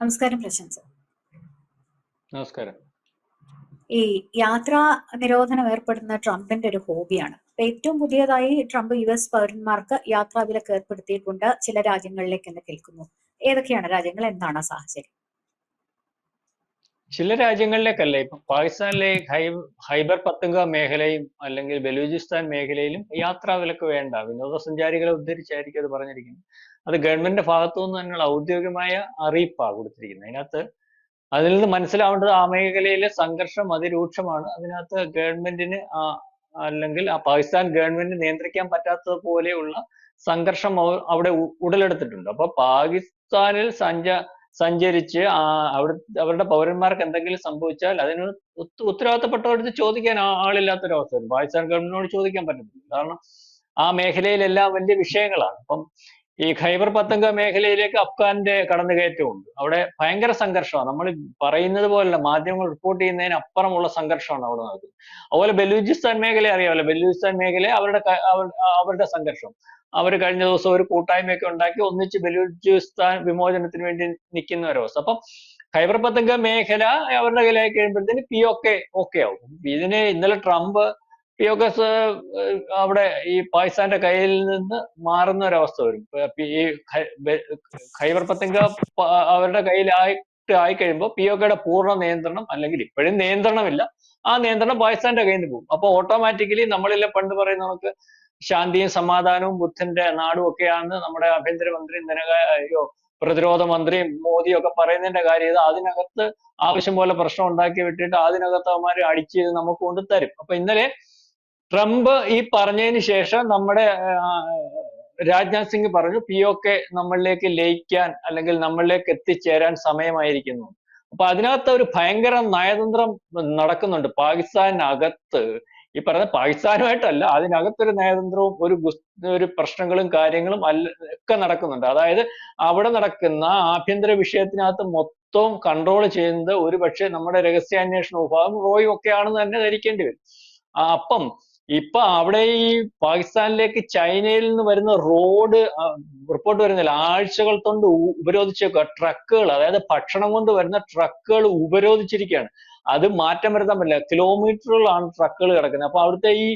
നമസ്കാരം പ്രശംസ. നമസ്കാരം. ഈ യാത്രാ നിരോധനം ഏർപ്പെടുന്ന ട്രംപിന്റെ ഒരു ഹോബിയാണ്. അപ്പൊ ഏറ്റവും പുതിയതായി ട്രംപ് യു എസ് പൗരന്മാർക്ക് യാത്രാ വിലക്ക് ഏർപ്പെടുത്തിയിട്ടുണ്ട് ചില രാജ്യങ്ങളിലേക്ക് എന്ന് കേൾക്കുന്നു. ഏതൊക്കെയാണ് രാജ്യങ്ങൾ? എന്താണ് ആ സാഹചര്യം? ചില രാജ്യങ്ങളിലേക്കല്ല? ഇപ്പൊ പാകിസ്ഥാനിലെ ഹൈബർ പത്തുങ്ക മേഖലയും അല്ലെങ്കിൽ ബലൂചിസ്ഥാൻ മേഖലയിലും യാത്രാ വിലക്ക് വേണ്ട വിനോദസഞ്ചാരികളെ ഉദ്ധരിച്ചായിരിക്കും അത് പറഞ്ഞിരിക്കുന്നത്. അത് ഗവൺമെന്റിന്റെ ഭാഗത്തു നിന്ന് തന്നെയുള്ള ഔദ്യോഗികമായ അറിയിപ്പാണ് കൊടുത്തിരിക്കുന്നത്. അതിനകത്ത് അതിൽ നിന്ന് മനസ്സിലാവേണ്ടത് ആ മേഖലയിലെ സംഘർഷം അതിരൂക്ഷമാണ്. അതിനകത്ത് ഗവൺമെന്റിന് അല്ലെങ്കിൽ ആ പാകിസ്ഥാൻ ഗവൺമെന്റ് നിയന്ത്രിക്കാൻ പറ്റാത്തത് പോലെയുള്ള സംഘർഷം അവിടെ ഉടലെടുത്തിട്ടുണ്ട്. അപ്പൊ പാകിസ്ഥാനിൽ സഞ്ച സഞ്ചരിച്ച് ആ അവിടെ അവരുടെ പൗരന്മാർക്ക് എന്തെങ്കിലും സംഭവിച്ചാൽ അതിന് ഉത്ത- ഉത്തരവാദിത്തപ്പെട്ടവരടുത്ത് ചോദിക്കാൻ ആളില്ലാത്തൊരവസ്ഥ പാകിസ്ഥാൻ ഗവൺമെന്റിനോട് ചോദിക്കാൻ പറ്റത്തില്ല. കാരണം ആ മേഖലയിലെല്ലാം വലിയ വിഷയങ്ങളാണ്. അപ്പം ഈ ഖൈബർ പത്തങ്ക മേഖലയിലേക്ക് അഫ്ഗാന്റെ കടന്നുകയറ്റമുണ്ട്. അവിടെ ഭയങ്കര സംഘർഷമാണ്. നമ്മൾ പറയുന്നത് പോലല്ല മാധ്യമങ്ങൾ റിപ്പോർട്ട് ചെയ്യുന്നതിന് അപ്പുറമുള്ള സംഘർഷമാണ് അവിടെ നടക്കുന്നത്. അതുപോലെ ബലൂചിസ്ഥാൻ മേഖല അറിയാമല്ലോ. ബലൂചിസ്ഥാൻ മേഖല അവരുടെ അവരുടെ സംഘർഷം. അവർ കഴിഞ്ഞ ദിവസം ഒരു കൂട്ടായ്മയൊക്കെ ഉണ്ടാക്കി ഒന്നിച്ച് ബലൂചിസ്ഥാൻ വിമോചനത്തിന് വേണ്ടി നിൽക്കുന്ന ഒരവസ്ഥ അപ്പം ഖൈബർ പത്തങ്ക മേഖല അവരുടെ കയ്യിലായി കഴിയുമ്പോഴത്തേന് പി ഒക്കെ ഓക്കെ ആവും. ഇതിന് ഇന്നലെ ട്രംപ് പി ഒ കെസ് അവിടെ ഈ പാകിസ്ഥാന്റെ കയ്യിൽ നിന്ന് മാറുന്ന ഒരവസ്ഥ വരും ഈ ഖൈബർ പത്തങ്ക അവരുടെ കയ്യിലായിട്ട് ആയി കഴിയുമ്പോൾ പി ഒ കെയുടെ പൂർണ നിയന്ത്രണം അല്ലെങ്കിൽ ഇപ്പോഴും നിയന്ത്രണമില്ല ആ നിയന്ത്രണം പാകിസ്ഥാന്റെ കയ്യിൽ നിന്ന് പോകും. അപ്പൊ ഓട്ടോമാറ്റിക്കലി നമ്മളിലെ പണ്ട് പറയുന്ന നമുക്ക് ശാന്തിയും സമാധാനവും ബുദ്ധന്റെ നാടും ഒക്കെയാണ് നമ്മുടെ ആഭ്യന്തരമന്ത്രി ധനകാര്യോ പ്രതിരോധ മന്ത്രിയും മോദിയും ഒക്കെ പറയുന്നതിന്റെ കാര്യം ഇത് അതിനകത്ത് ആവശ്യം പോലെ പ്രശ്നം ഉണ്ടാക്കി വിട്ടിട്ട് അതിനകത്ത് അവന്മാര് അടിച്ച് നമുക്ക് കൊണ്ട് തരും അപ്പൊ ഇന്നലെ ട്രംപ് ഈ പറഞ്ഞതിന് ശേഷം നമ്മുടെ രാജ്നാഥ് സിംഗ് പറഞ്ഞു പി ഒക്കെ നമ്മളിലേക്ക് ലയിക്കാൻ അല്ലെങ്കിൽ നമ്മളിലേക്ക് എത്തിച്ചേരാൻ സമയമായിരിക്കുന്നു. അപ്പൊ അതിനകത്ത് ഒരു ഭയങ്കര നയതന്ത്രം നടക്കുന്നുണ്ട്. പാകിസ്ഥാനകത്ത് ഈ പറഞ്ഞ പാകിസ്ഥാനുമായിട്ടല്ല അതിനകത്തൊരു നയതന്ത്രവും ഒരു ഒരു പ്രശ്നങ്ങളും കാര്യങ്ങളും അല്ല ഒക്കെ നടക്കുന്നുണ്ട്. അതായത് അവിടെ നടക്കുന്ന ആഭ്യന്തര വിഷയത്തിനകത്ത് മൊത്തം കൺട്രോൾ ചെയ്യുന്നത് ഒരു പക്ഷേ നമ്മുടെ രഹസ്യാന്വേഷണ വിഭാഗം റോയും ഒക്കെയാണെന്ന് തന്നെ ധരിക്കേണ്ടി വരും. അപ്പം ഇപ്പൊ അവിടെ ഈ പാകിസ്ഥാനിലേക്ക് ചൈനയിൽ നിന്ന് വരുന്ന റോഡ് റിപ്പോർട്ട് വരുന്നില്ല. ആഴ്ചകൾ കൊണ്ട് ഉപരോധിച്ചേക്കുക ട്രക്കുകൾ അതായത് ഭക്ഷണം കൊണ്ട് വരുന്ന ട്രക്കുകൾ ഉപരോധിച്ചിരിക്കുകയാണ്. അത് മാറ്റം വരുത്താൻ പറ്റില്ല. കിലോമീറ്ററുകളാണ് ട്രക്കുകൾ കിടക്കുന്നത്. അപ്പൊ അവിടുത്തെ ഈ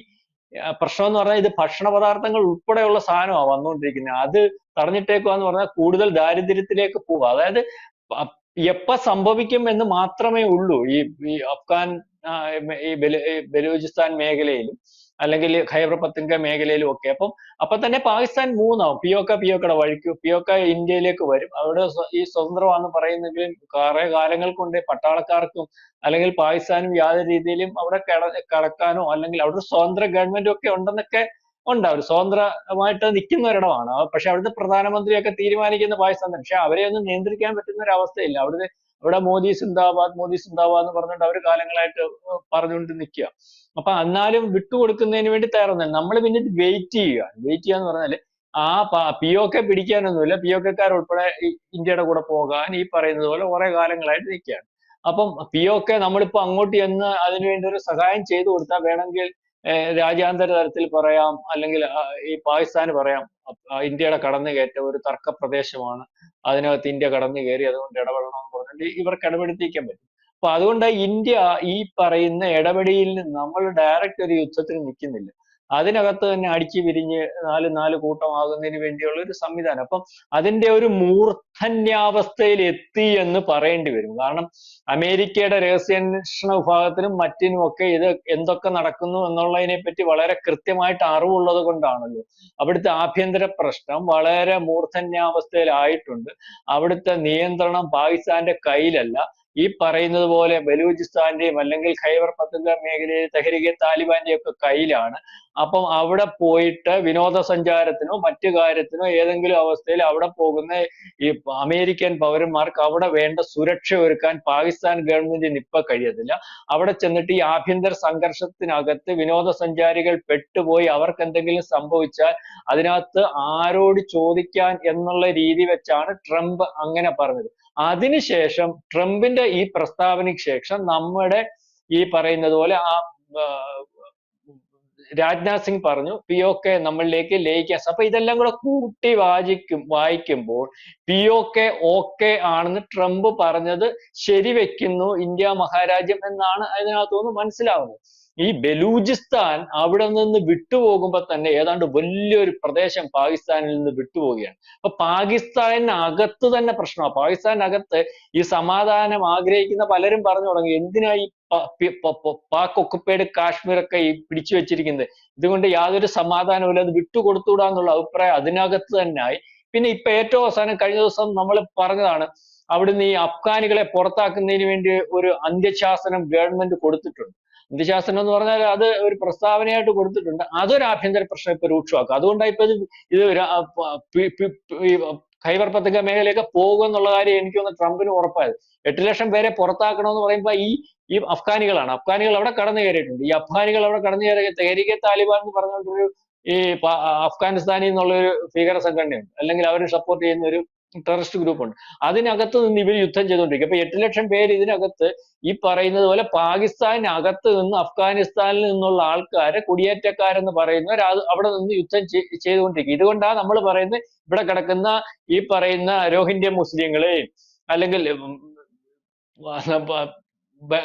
പ്രശ്നം എന്ന് പറഞ്ഞാൽ ഇത് ഭക്ഷണ പദാർത്ഥങ്ങൾ ഉൾപ്പെടെയുള്ള സാധനമാണ് വന്നുകൊണ്ടിരിക്കുന്നത്. അത് തടഞ്ഞിട്ടേക്കുക എന്ന് പറഞ്ഞാൽ കൂടുതൽ ദാരിദ്ര്യത്തിലേക്ക് പോവുക. അതായത് എപ്പോ സംഭവിക്കും എന്ന് മാത്രമേ ഉള്ളൂ. ഈ അഫ്ഗാൻ ഈ ബലൂചിസ്ഥാൻ മേഖലയിലും. അല്ലെങ്കിൽ ഖൈബർ പത്തുങ്ക മേഖലയിലും ഒക്കെ. അപ്പം അപ്പൊ തന്നെ പാകിസ്ഥാൻ മൂന്നാവും. പിയോക്ക പിയോക്കയുടെ വഴിക്ക് പിയോക്ക ഇന്ത്യയിലേക്ക് വരും. അവിടെ ഈ സ്വതന്ത്രമാണെന്ന് പറയുന്നെങ്കിലും കുറെ കാലങ്ങൾ കൊണ്ട് പട്ടാളക്കാർക്കും അല്ലെങ്കിൽ പാകിസ്ഥാനും യാതൊരു രീതിയിലും അവിടെ കട കടക്കാനോ അല്ലെങ്കിൽ അവിടെ ഒരു സ്വതന്ത്ര ഗവൺമെന്റ് ഒക്കെ ഉണ്ടെന്നൊക്കെ ഉണ്ട് അവർ സ്വതന്ത്രമായിട്ട് നിൽക്കുന്ന ഒരിടമാണ്. പക്ഷെ അവിടുത്തെ പ്രധാനമന്ത്രിയൊക്കെ തീരുമാനിക്കുന്ന പാകിസ്ഥാൻ പക്ഷെ അവരെ ഒന്നും നിയന്ത്രിക്കാൻ പറ്റുന്ന ഒരു അവസ്ഥയില്ല. അവിടുത്തെ അവിടെ മോദി സിന്ദാബാദ് മോദി സിന്ദാബാദ് എന്ന് പറഞ്ഞിട്ട് അവർ കാലങ്ങളായിട്ട് പറഞ്ഞുകൊണ്ട് നിൽക്കുക. അപ്പൊ എന്നാലും വിട്ടുകൊടുക്കുന്നതിന് വേണ്ടി തയ്യാറുന്നില്ല നമ്മൾ പിന്നെ വെയിറ്റ് ചെയ്യുക. വെയിറ്റ് ചെയ്യാന്ന് പറഞ്ഞാൽ ആ പി ഒ കെ പിടിക്കാനൊന്നുമില്ല. പി ഒ കെക്കാർ ഉൾപ്പെടെ ഇന്ത്യയുടെ കൂടെ പോകാൻ ഈ പറയുന്നത് പോലെ കുറെ കാലങ്ങളായിട്ട് നിൽക്കുകയാണ്. അപ്പം പി ഒ കെ നമ്മളിപ്പോ അങ്ങോട്ട് ചെന്ന് അതിനുവേണ്ടി ഒരു സഹായം ചെയ്തു കൊടുത്താൽ വേണമെങ്കിൽ രാജ്യാന്തര തലത്തിൽ പറയാം അല്ലെങ്കിൽ ഈ പാകിസ്ഥാന് പറയാം ഇന്ത്യയുടെ കടന്നു കയറ്റ ഒരു തർക്ക പ്രദേശമാണ് അതിനകത്ത് ഇന്ത്യ കടന്നു കയറി അതുകൊണ്ട് ഇടപെടണം എന്ന് പറഞ്ഞിട്ട് ഇവർക്ക് ഇടപെടുത്തിക്കാൻ പറ്റും. അപ്പൊ അതുകൊണ്ട് ഇന്ത്യ ഈ പറയുന്ന ഇടപെടിയിൽ നിന്ന് നമ്മൾ ഡയറക്റ്റ് ഒരു യുദ്ധത്തിന് നിൽക്കുന്നില്ല. അതിനകത്ത് തന്നെ അടിച്ചു പിരിഞ്ഞ് നാല് നാല് കൂട്ടമാകുന്നതിന് വേണ്ടിയുള്ള ഒരു സംവിധാനം. അപ്പം അതിന്റെ ഒരു മൂർധന്യാവസ്ഥയിൽ എത്തി എന്ന് പറയേണ്ടി വരും. കാരണം അമേരിക്കയുടെ രഹസ്യാന്വേഷണ വിഭാഗത്തിനും മറ്റിനും ഒക്കെ ഇത് എന്തൊക്കെ നടക്കുന്നു എന്നുള്ളതിനെ പറ്റി വളരെ കൃത്യമായിട്ട് അറിവുള്ളത് കൊണ്ടാണല്ലോ. അവിടുത്തെ ആഭ്യന്തര പ്രശ്നം വളരെ മൂർധന്യാവസ്ഥയിലായിട്ടുണ്ട്. അവിടുത്തെ നിയന്ത്രണം പാകിസ്ഥാന്റെ കയ്യിലല്ല ഈ പറയുന്നത് പോലെ ബലൂചിസ്ഥാന്റെയും അല്ലെങ്കിൽ ഖൈബർ പത്തുക മേഖലയിൽ തെഹരികെ താലിബാന്റെ ഒക്കെ കയ്യിലാണ്. അപ്പം അവിടെ പോയിട്ട് വിനോദസഞ്ചാരത്തിനോ മറ്റു കാര്യത്തിനോ ഏതെങ്കിലും അവസ്ഥയിൽ അവിടെ പോകുന്ന ഈ അമേരിക്കൻ പൗരന്മാർക്ക് അവിടെ വേണ്ട സുരക്ഷ ഒരുക്കാൻ പാകിസ്ഥാൻ ഗവൺമെന്റിന് ഇപ്പൊ കഴിയത്തില്ല. അവിടെ ചെന്നിട്ട് ഈ ആഭ്യന്തര സംഘർഷത്തിനകത്ത് വിനോദസഞ്ചാരികൾ പെട്ടുപോയി. അവർക്ക് എന്തെങ്കിലും സംഭവിച്ചാൽ അതിനകത്ത് ആരോട് ചോദിക്കാൻ എന്നുള്ള രീതി വെച്ചാണ് ട്രംപ് അങ്ങനെ പറഞ്ഞത്. അതിനുശേഷം ട്രംപിന്റെ ഈ പ്രസ്താവനയ്ക്ക് ശേഷം നമ്മുടെ ഈ പറയുന്നത് പോലെ ആ രാജ്നാഥ് സിംഗ് പറഞ്ഞു പി ഒ കെ നമ്മളിലേക്ക് ലയിക്കാൻ അപ്പൊ ഇതെല്ലാം കൂടെ കൂട്ടി വായിക്കും വായിക്കുമ്പോൾ പി ഒ കെ ഓക്കെ ആണെന്ന് ട്രംപ് പറഞ്ഞത് ശരിവെക്കുന്നു ഇന്ത്യ മഹാരാജ്യം എന്നാണ് അതിനകത്തുനിന്ന് മനസ്സിലാവുന്നത്. ഈ ബലൂചിസ്ഥാൻ അവിടെ നിന്ന് വിട്ടുപോകുമ്പോൾ തന്നെ ഏതാണ്ട് വലിയൊരു പ്രദേശം പാകിസ്ഥാനിൽ നിന്ന് വിട്ടുപോവുകയാണ്. അപ്പൊ പാകിസ്ഥാനകത്ത് തന്നെ പ്രശ്നമാണ് പാകിസ്ഥാനകത്ത് ഈ സമാധാനം ആഗ്രഹിക്കുന്ന പലരും പറഞ്ഞു തുടങ്ങി. എന്തിനാ ഈ പാക് ഒക്കുപ്പേഡ് കാശ്മീർ ഒക്കെ ഈ പിടിച്ചു വെച്ചിരിക്കുന്നത്? ഇതുകൊണ്ട് യാതൊരു സമാധാനവുമില്ല അത് വിട്ടുകൊടുത്തുകൂടാ എന്നുള്ള അഭിപ്രായം അതിനകത്ത് തന്നെ ആയി പിന്നെ ഇപ്പൊ ഏറ്റവും അവസാനം കഴിഞ്ഞ ദിവസം നമ്മൾ പറഞ്ഞതാണ് അവിടുന്ന് ഈ അഫ്ഗാനികളെ പുറത്താക്കുന്നതിന് വേണ്ടി ഒരു അന്ത്യശാസനം ഗവൺമെന്റ് കൊടുത്തിട്ടുണ്ട്. അന്ത്യശാസനം എന്ന് പറഞ്ഞാൽ അത് ഒരു പ്രസ്താവനയായിട്ട് കൊടുത്തിട്ടുണ്ട്. അതൊരു ആഭ്യന്തര പ്രശ്നം ഇപ്പൊ രൂക്ഷമാക്കും. അതുകൊണ്ടാണ് ഇപ്പൊ ഇത് ഖൈബർ പത്തക്ക മേഖലയൊക്കെ പോകും എന്നുള്ള കാര്യം എനിക്ക് തോന്നുന്നു ട്രംപിന് ഉറപ്പായത്. എട്ട് ലക്ഷം പേരെ പുറത്താക്കണമെന്ന് പറയുമ്പോൾ ഈ ഈ അഫ്ഗാനികളാണ്. അഫ്ഗാനികൾ അവിടെ കടന്നു കയറിയിട്ടുണ്ട്. ഈ അഫ്ഗാനികൾ അവിടെ കടന്നു കയറി തേരികെ താലിബാൻ എന്ന് പറഞ്ഞൊരു ഈ അഫ്ഗാനിസ്ഥാനിൽ നിന്നുള്ള ഒരു ഭീകര സംഘടനയുണ്ട് അല്ലെങ്കിൽ അവർ സപ്പോർട്ട് ചെയ്യുന്ന ഒരു ടെററിസ്റ്റ് ഗ്രൂപ്പ് ഉണ്ട്. അതിനകത്ത് നിന്ന് ഇവർ യുദ്ധം ചെയ്തുകൊണ്ടിരിക്കും. അപ്പൊ എട്ട് ലക്ഷം പേര് ഇതിനകത്ത് ഈ പറയുന്നത് പോലെ പാകിസ്ഥാനകത്ത് നിന്ന് അഫ്ഗാനിസ്ഥാനിൽ നിന്നുള്ള ആൾക്കാരെ കുടിയേറ്റക്കാരെന്ന് പറയുന്നവർ അവിടെ നിന്ന് യുദ്ധം ചെയ്- ചെയ്തുകൊണ്ടിരിക്കും. ഇതുകൊണ്ടാണ് നമ്മൾ പറയുന്നത് ഇവിടെ കിടക്കുന്ന ഈ പറയുന്ന രോഹിംഗ്യ മുസ്ലിങ്ങളെയും അല്ലെങ്കിൽ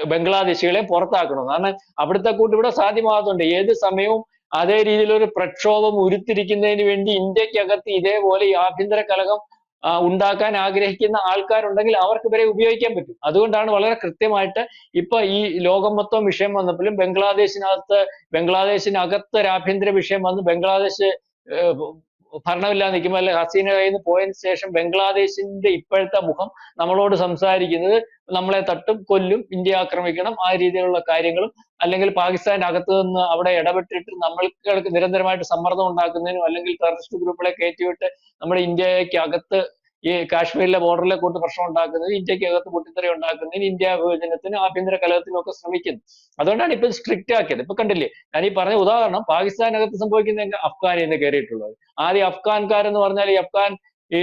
ബംഗ്ലാദേശികളെ പുറത്താക്കണം? കാരണം അവിടുത്തെ കൂട്ട് ഇവിടെ സാധ്യമാകുന്നുണ്ട് ഏത് സമയവും അതേ രീതിയിലൊരു പ്രക്ഷോഭം ഉരുത്തിരിക്കുന്നതിന് വേണ്ടി ഇന്ത്യക്കകത്ത് ഇതേപോലെ ഈ ആഭ്യന്തര കലഹം ഉണ്ടാക്കാൻ ആഗ്രഹിക്കുന്ന ആൾക്കാരുണ്ടെങ്കിൽ അവർക്ക് ഇവരെ ഉപയോഗിക്കാൻ പറ്റും. അതുകൊണ്ടാണ് വളരെ കൃത്യമായിട്ട് ഇപ്പൊ ഈ ലോകം മൊത്തം വിഷയം വന്നപ്പോഴും ബംഗ്ലാദേശിനകത്ത് ബംഗ്ലാദേശിനകത്ത് ഒരു ആഭ്യന്തര വിഷയം വന്ന് ബംഗ്ലാദേശ് ഭരണമില്ലാതെ നിൽക്കുമ്പോൾ അല്ലെ ഹസീന കയ്യിൽ നിന്ന് പോയതിനു ശേഷം ബംഗ്ലാദേശിന്റെ ഇപ്പോഴത്തെ മുഖം നമ്മളോട് സംസാരിക്കുന്നത് നമ്മളെ തട്ടും കൊല്ലും ഇന്ത്യ ആക്രമിക്കണം ആ രീതിയിലുള്ള കാര്യങ്ങളും അല്ലെങ്കിൽ പാകിസ്ഥാന്റെ അകത്ത് നിന്ന് അവിടെ ഇടപെട്ടിട്ട് നമ്മൾക്ക് നിരന്തരമായിട്ട് സമ്മർദ്ദം ഉണ്ടാക്കുന്നതിനും അല്ലെങ്കിൽ ടെററിസ്റ്റ് ഗ്രൂപ്പുകളെ കയറ്റിവിട്ട് നമ്മുടെ ഇന്ത്യയ്ക്ക് അകത്ത് ഈ കാശ്മീരിലെ ബോർഡറിലെ കൂട്ട് പ്രശ്നം ഉണ്ടാക്കുന്നത് ഇന്ത്യയ്ക്ക് അകത്ത് പൊട്ടിത്തെറി ഉണ്ടാക്കുന്നതിന് ഇന്ത്യ വിഭജനത്തിനും ആഭ്യന്തര കലഹത്തിനും ഒക്കെ ശ്രമിക്കുന്നത് അതുകൊണ്ടാണ് ഇപ്പൊ സ്ട്രിക്റ്റ് ആക്കിയത്. ഇപ്പൊ കണ്ടില്ലേ ഞാൻ ഈ പറഞ്ഞ ഉദാഹരണം പാകിസ്ഥാനകത്ത് സംഭവിക്കുന്ന അഫ്ഗാനിൽ നിന്ന് കയറിയിട്ടുള്ളത്. ആദ്യം അഫ്ഗാൻകാരെന്ന് പറഞ്ഞാൽ ഈ അഫ്ഗാൻ ഈ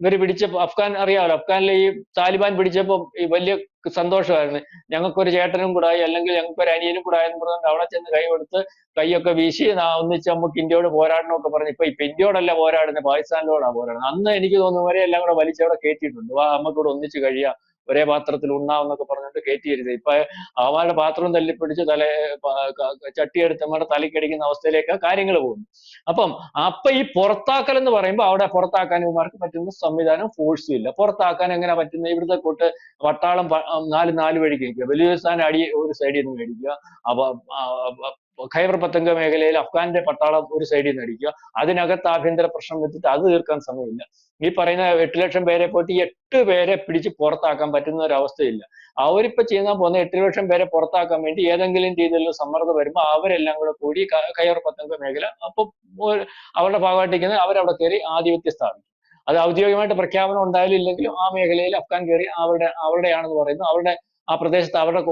ഇവർ പിടിച്ചപ്പോ അഫ്ഗാൻ അറിയാമല്ലോ അഫ്ഗാനിലെ ഈ താലിബാൻ പിടിച്ചപ്പോ ഈ വലിയ സന്തോഷമായിരുന്നു. ഞങ്ങൾക്കൊരു ചേട്ടനും കൂടായി അല്ലെങ്കിൽ ഞങ്ങൾക്ക് ഒരു അനിയനും കൂടായി എന്ന് പറഞ്ഞുകൊണ്ട് അവിടെ ചെന്ന് കൈ കൊടുത്ത് കൈയൊക്കെ വീശി ഒന്നിച്ച് നമുക്ക് ഇന്ത്യയോട് പോരാടണം ഒക്കെ പറഞ്ഞു. ഇപ്പൊ ഇപ്പൊ ഇന്ത്യയോടല്ല പോരാടുന്നത് പാകിസ്ഥാനിലോടാണ് പോരാടുന്നത്. അന്ന് എനിക്ക് തോന്നുന്നത് വരെ എല്ലാം കൂടെ വലിച്ചവിടെ കയറ്റിയിട്ടുണ്ട്. വാ നമുക്കിവിടെ ഒന്നിച്ച് കഴിയാം. ഒരേ പാത്രത്തിൽ ഉണ്ണാവെന്നൊക്കെ പറഞ്ഞിട്ട് കയറ്റിയിരുന്നത് ഇപ്പൊ അവന്മാരുടെ പാത്രം തല്ലിപ്പിടിച്ച് തല പ- ക- ക- ചട്ടിയെടുത്ത് നമ്മുടെ തലക്കടിക്കുന്ന അവസ്ഥയിലേക്ക് കാര്യങ്ങൾ പോകുന്നു. അപ്പം അപ്പൊ ഈ പുറത്താക്കൽ എന്ന് പറയുമ്പോൾ അവിടെ പുറത്താക്കാൻ ഇവന്മാർക്ക് പറ്റുന്ന സംവിധാനം ഫോഴ്സും ഇല്ല. പുറത്താക്കാൻ എങ്ങനെ പറ്റുന്ന? ഇവിടുത്തെ കൂട്ട് വട്ടാളം നാല് നാല് വഴിക്ക് വലിയ സ്ഥാനം അടി ഒരു സൈഡിൽ നിന്ന് മേടിക്കുക. ഖൈബർ പത്തങ്ക മേഖലയിൽ അഫ്ഗാന്റെ പട്ടാളം ഒരു സൈഡിൽ നിന്ന് അടിക്കുക. അതിനകത്ത് ആഭ്യന്തര പ്രശ്നം വെച്ചിട്ട് അത് തീർക്കാൻ സമയമില്ല. ഈ പറയുന്ന എട്ട് ലക്ഷം പേരെ പോയിട്ട് എട്ട് പേരെ പിടിച്ച് പുറത്താക്കാൻ പറ്റുന്ന ഒരു അവസ്ഥയില്ല. അവരിപ്പോ ചെയ്യാൻ പോകുന്ന എട്ട് ലക്ഷം പേരെ പുറത്താക്കാൻ വേണ്ടി ഏതെങ്കിലും രീതിയിലുള്ള സമ്മർദ്ദം വരുമ്പോൾ അവരെല്ലാം കൂടെ കൂടി കയർ പത്തങ്ക മേഖല അപ്പൊ അവരുടെ ഭാഗമായിട്ടിരിക്കുന്ന അവരവിടെ കയറി ആധിപത്യം സ്ഥാപിക്കും. അത് ഔദ്യോഗികമായിട്ട് പ്രഖ്യാപനം ഉണ്ടായാലും ഇല്ലെങ്കിലും ആ മേഖലയിൽ അഫ്ഗാൻ കയറി അവരുടെ അവരുടെയാണെന്ന് പറയുന്നു. അവരുടെ ആ പ്രദേശത്ത് അവരുടെ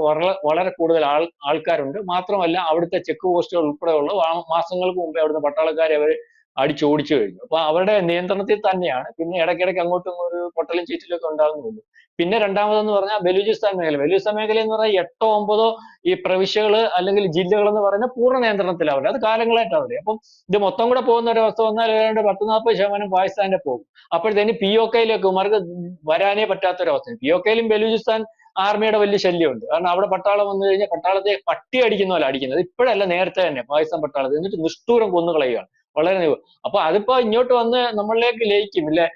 വളരെ കൂടുതൽ ആൾ ആൾക്കാരുണ്ട്. മാത്രമല്ല അവിടുത്തെ ചെക്ക് പോസ്റ്റുകൾ ഉൾപ്പെടെയുള്ള മാസങ്ങൾക്ക് മുമ്പേ അവിടുന്ന് പട്ടാളക്കാരെ അവർ അടിച്ചോടിച്ചു കഴിഞ്ഞു. അപ്പൊ അവരുടെ നിയന്ത്രണത്തിൽ തന്നെയാണ്. പിന്നെ ഇടയ്ക്കിടയ്ക്ക് അങ്ങോട്ടും ഒരു പൊട്ടലും ചീറ്റിലും ഒക്കെ ഉണ്ടാകുന്നുള്ളൂ പിന്നെ രണ്ടാമതെന്ന് പറഞ്ഞാൽ ബലൂചിസ്ഥാൻ മേഖല. ബലൂചിസ്ഥാൻ മേഖല എന്ന് പറഞ്ഞാൽ എട്ടോ ഒമ്പതോ ഈ പ്രവിശ്യകൾ അല്ലെങ്കിൽ ജില്ലകൾ എന്ന് പറയുന്ന പൂർണ നിയന്ത്രണത്തിൽ അവരുടെ അത് കാലങ്ങളായിട്ട് അവിടെ അപ്പം ഇത് മൊത്തം കൂടെ പോകുന്ന ഒരു അവസ്ഥ വന്നാൽ ഏതാണ്ട് പത്ത് നാൽപ്പത് ശതമാനം പാകിസ്ഥാന്റെ പോകും. അപ്പോഴത്തേന് പി ഒ കെയിലേക്ക് ഇവർക്ക് വരാനേ പറ്റാത്തൊരവസ്ഥ പി ഒ കെയിലും ബലൂചിസ്ഥാൻ ആർമിയുടെ വലിയ ശല്യമുണ്ട്. കാരണം അവിടെ പട്ടാളം വന്നു കഴിഞ്ഞാൽ പട്ടാളത്തെ പട്ടി അടിക്കുന്ന പോലെ അടിക്കുന്നത്. ഇപ്പോഴല്ല നേരത്തെ തന്നെ പാകിസ്ഥാൻ പട്ടാളത്തെ. എന്നിട്ട് നിഷ്ഠൂരം കൊന്നു കളയുകയാണ്. വളരെ അപ്പൊ അതിപ്പോ ഇങ്ങോട്ട് വന്ന് നമ്മളിലേക്ക് ലയിക്കും. ഇല്ലേ?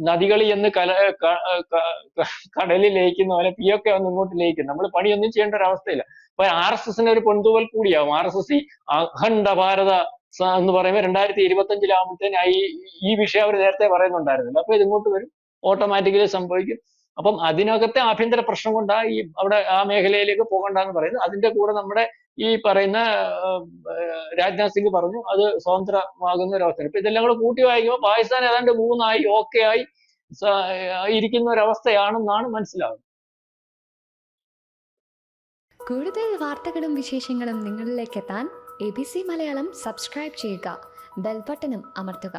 നദികളിൽ എന്ന് കല കടലിൽ ലയിക്കുന്ന പോലെ പി ഒക്കെ വന്ന് ഇങ്ങോട്ട് ലയിക്കും. നമ്മൾ പണിയൊന്നും ചെയ്യേണ്ട ഒരു അവസ്ഥയില്ല. അപ്പൊ ആർ എസ് എസിന് ഒരു പൊൻതൂവൽ കൂടിയാവും. ആർ എസ് എസ് ഈ അഖണ്ഡ ഭാരത എന്ന് പറയുമ്പോൾ രണ്ടായിരത്തി ഇരുപത്തി അഞ്ചിലാകുമ്പോഴത്തേന് ഈ ഈ വിഷയം അവർ നേരത്തെ പറയുന്നുണ്ടായിരുന്നില്ല. അപ്പൊ ഇതിങ്ങോട്ട് വരും. ഓട്ടോമാറ്റിക്കലി സംഭവിക്കും. അപ്പം അതിനകത്തെ ആഭ്യന്തര പ്രശ്നം കൊണ്ടാ ഈ അവിടെ ആ മേഖലയിലേക്ക് പോകണ്ട എന്ന് പറയുന്നത്. അതിന്റെ കൂടെ നമ്മുടെ ഈ പറയുന്ന രാജ്നാഥ് സിംഗ് പറഞ്ഞു അത് സ്വതന്ത്രമാകുന്ന അവസ്ഥയാണ്. ഇപ്പൊ ഇതെല്ലാം കൂടെ കൂട്ടി വായിക്കുമ്പോൾ പാകിസ്ഥാൻ ഏതാണ്ട് മൂന്നായി ഓക്കെ ആയി ഇരിക്കുന്ന ഒരവസ്ഥയാണെന്നാണ് മനസ്സിലാവുന്നത്. കൂടുതൽ വാർത്തകളും വിശേഷങ്ങളും നിങ്ങളിലേക്ക് എത്താൻ A B C Malayalam subscribe ചെയ്യുക ബെൽബട്ടനും അമർത്തുക.